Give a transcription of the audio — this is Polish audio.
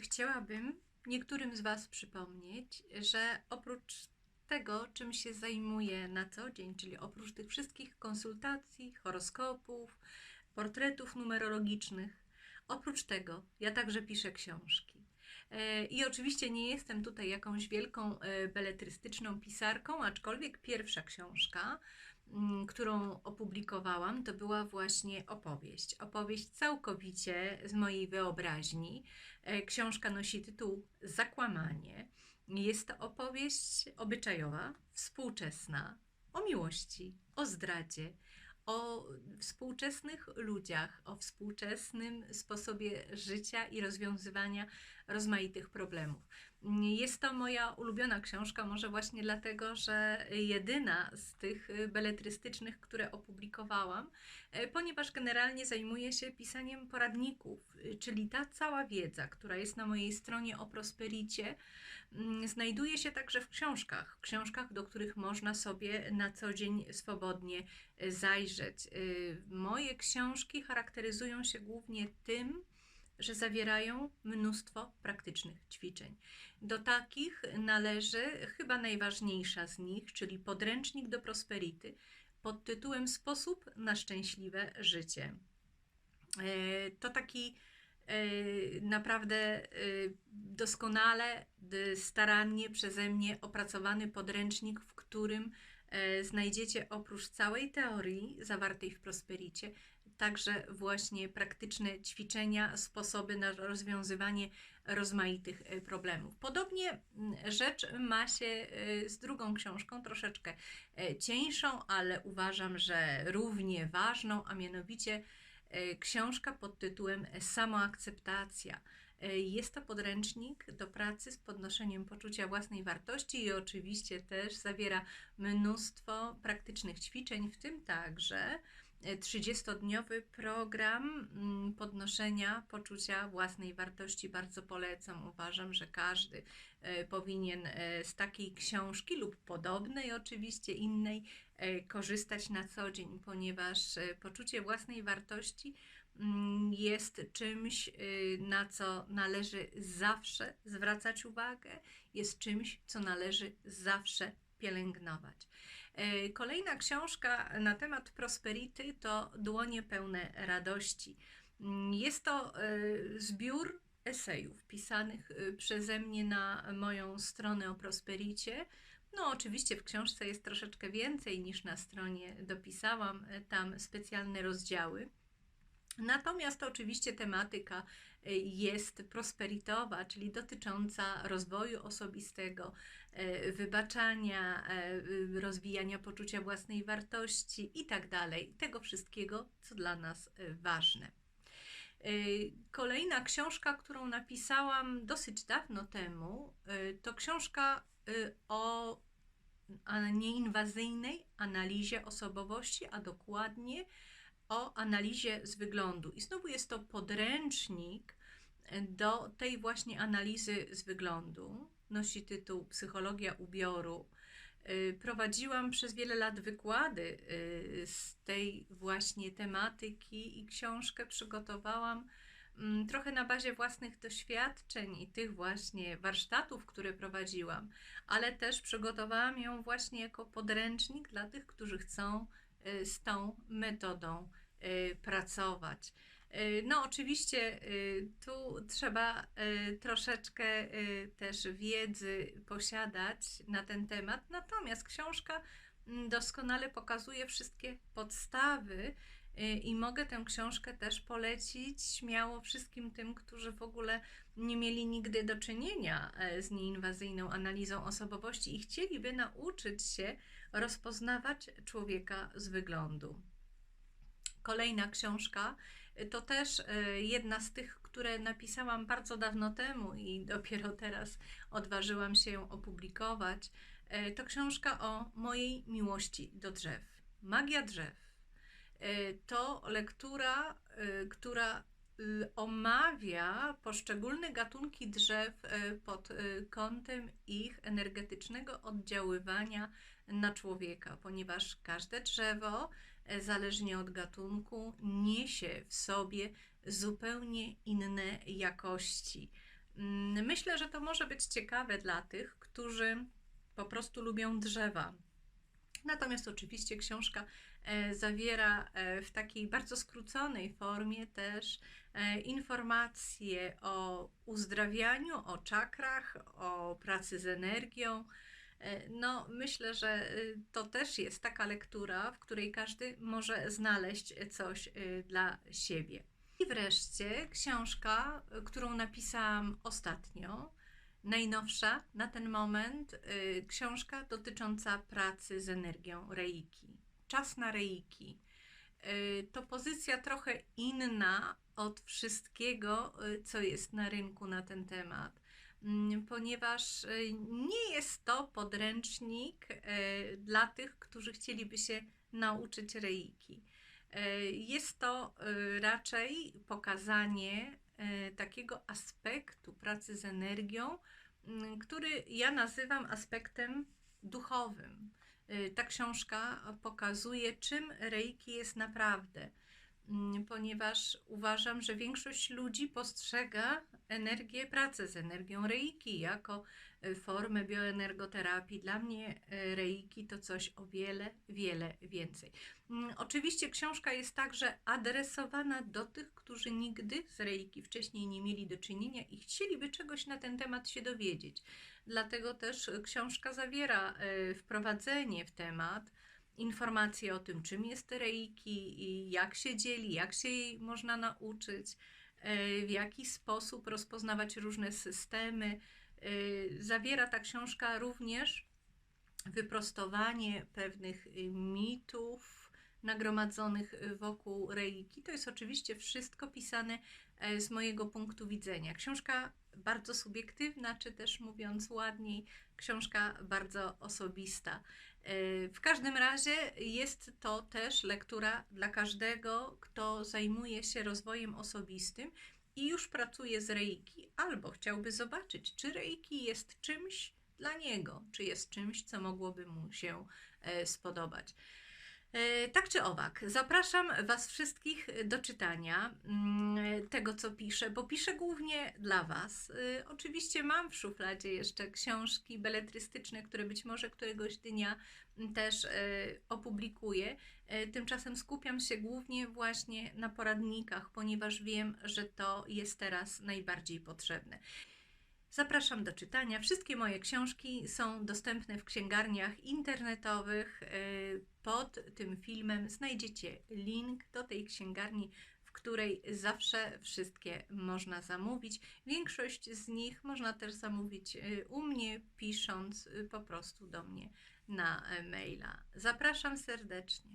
Chciałabym niektórym z Was przypomnieć, że oprócz tego, czym się zajmuję na co dzień, czyli oprócz tych wszystkich konsultacji, horoskopów, portretów numerologicznych, oprócz tego ja także piszę książki. E, I oczywiście nie jestem tutaj jakąś wielką e, beletrystyczną pisarką, aczkolwiek pierwsza książka, którą opublikowałam, to była właśnie opowieść. Opowieść całkowicie z mojej wyobraźni. E, książka nosi tytuł Zakłamanie. Jest to opowieść obyczajowa, współczesna, o miłości, o zdradzie, o współczesnych ludziach, o współczesnym sposobie życia i rozwiązywania rozmaitych problemów. Jest to moja ulubiona książka, może właśnie dlatego, że jedyna z tych beletrystycznych, które opublikowałam, e, ponieważ generalnie zajmuję się pisaniem poradników, czyli ta cała wiedza, która jest na mojej stronie o prospericie, mm, znajduje się także w książkach, książkach, do których można sobie na co dzień swobodnie zajrzeć. Y, moje książki charakteryzują się głównie tym, że zawierają mnóstwo praktycznych ćwiczeń. Do takich należy chyba najważniejsza z nich, czyli podręcznik do prosperity pod tytułem Sposób na szczęśliwe życie. E, to taki e, naprawdę e, doskonale, starannie przeze mnie opracowany podręcznik, w którym znajdziecie oprócz całej teorii zawartej w Prospericie także właśnie praktyczne ćwiczenia, sposoby na rozwiązywanie rozmaitych e, problemów. Podobnie mm, rzecz ma się e, z drugą książką, troszeczkę e, cieńszą, ale uważam, że równie ważną, a mianowicie książka pod tytułem Samoakceptacja. Jest to podręcznik do pracy z podnoszeniem poczucia własnej wartości i oczywiście też zawiera mnóstwo praktycznych ćwiczeń, w tym także 30-dniowy program mm, podnoszenia poczucia własnej wartości. Bardzo polecam. Uważam, że każdy e, powinien e, z takiej książki lub podobnej, oczywiście innej, e, korzystać na co dzień, ponieważ poczucie własnej wartości mm, jest czymś, na co należy zawsze zwracać uwagę, jest czymś, co należy zawsze pielęgnować. E, kolejna książka na temat prosperity to Dłonie pełne radości. Mm, jest to e, zbiór esejów pisanych e, przeze mnie na moją stronę o prospericie. No, oczywiście w książce jest troszeczkę więcej niż na stronie dopisałam, tam specjalne rozdziały. Natomiast oczywiście tematyka jest prosperitowa, czyli dotycząca rozwoju osobistego, y, wybaczania, y, rozwijania poczucia własnej wartości i tak dalej. Tego wszystkiego, co dla nas ważne. Kolejna książka, którą napisałam dosyć dawno temu, to książka o nieinwazyjnej analizie osobowości, a dokładnie o analizie z wyglądu. I znowu jest to podręcznik do tej właśnie analizy z wyglądu. Nosi tytuł Psychologia ubioru. Y, prowadziłam przez wiele lat wykłady y, z tej właśnie tematyki i książkę przygotowałam mm, trochę na bazie własnych doświadczeń i tych właśnie warsztatów, które prowadziłam, ale też przygotowałam ją właśnie jako podręcznik dla tych, którzy chcą Y, z tą metodą pracować. Y, no, oczywiście tu trzeba troszeczkę też wiedzy posiadać na ten temat, natomiast książka mm, doskonale pokazuje wszystkie podstawy i mogę tę książkę też polecić śmiało wszystkim tym, którzy w ogóle nie mieli nigdy do czynienia e, z nieinwazyjną analizą osobowości i chcieliby nauczyć się rozpoznawać człowieka z wyglądu. Kolejna książka to też e, jedna z tych, które napisałam bardzo dawno temu i dopiero teraz odważyłam się ją opublikować. To książka o mojej miłości do drzew. Magia drzew E, to lektura, e, która omawia poszczególne gatunki drzew e, pod kątem ich energetycznego oddziaływania na człowieka, ponieważ każde drzewo, zależnie od gatunku, niesie w sobie zupełnie inne jakości. Mm, Myślę, że to może być ciekawe dla tych, którzy po prostu lubią drzewa. Natomiast oczywiście książka e, zawiera e, w takiej bardzo skróconej formie też e, informacje o uzdrawianiu, o czakrach, o pracy z energią. E, No, myślę, że y, to też jest taka lektura, w której każdy może znaleźć coś y, dla siebie. I wreszcie książka, y, którą napisałam ostatnio, najnowsza na ten moment, książka dotycząca pracy z energią Reiki. Czas na Reiki. To pozycja trochę inna od wszystkiego, co jest na rynku na ten temat, ponieważ y, nie jest to podręcznik y, dla tych, którzy chcieliby się nauczyć Reiki. Y, Jest to raczej pokazanie takiego aspektu pracy z energią, mm, który ja nazywam aspektem duchowym. Ta książka pokazuje, czym Reiki jest naprawdę, mm, ponieważ uważam, że większość ludzi postrzega energię, pracę z energią Reiki jako y, formę bioenergoterapii. Dla mnie y, Reiki to coś o wiele, wiele więcej. Mm, Oczywiście książka jest także adresowana do tych, którzy nigdy z Reiki wcześniej nie mieli do czynienia i chcieliby czegoś na ten temat się dowiedzieć. Dlatego też książka zawiera wprowadzenie w temat, informacje o tym, czym jest Reiki i jak się dzieli, jak się jej można nauczyć, w jaki sposób rozpoznawać różne systemy. E, Zawiera ta książka również wyprostowanie pewnych y, mitów nagromadzonych y, wokół Reiki. To jest oczywiście wszystko pisane e, z mojego punktu widzenia. Książka bardzo subiektywna, czy też mówiąc ładniej, książka bardzo osobista. E, W każdym razie jest to też lektura dla każdego, kto zajmuje się rozwojem osobistym i już pracuje z Reiki, albo chciałby zobaczyć, czy Reiki jest czymś dla niego, czy jest czymś, co mogłoby mu się e, spodobać. E, Tak czy owak, zapraszam Was wszystkich do czytania mm, tego, co piszę, bo piszę głównie dla Was. E, Oczywiście mam w szufladzie jeszcze książki beletrystyczne, które być może któregoś dnia mm, też e, opublikuję. Tymczasem skupiam się głównie właśnie na poradnikach, ponieważ wiem, że to jest teraz najbardziej potrzebne. Zapraszam do czytania. Wszystkie moje książki są dostępne w księgarniach internetowych. Y, Pod tym filmem znajdziecie link do tej księgarni, w której zawsze wszystkie można zamówić. Większość z nich można też zamówić y, u mnie, pisząc y, po prostu do mnie na e, maila. Zapraszam serdecznie.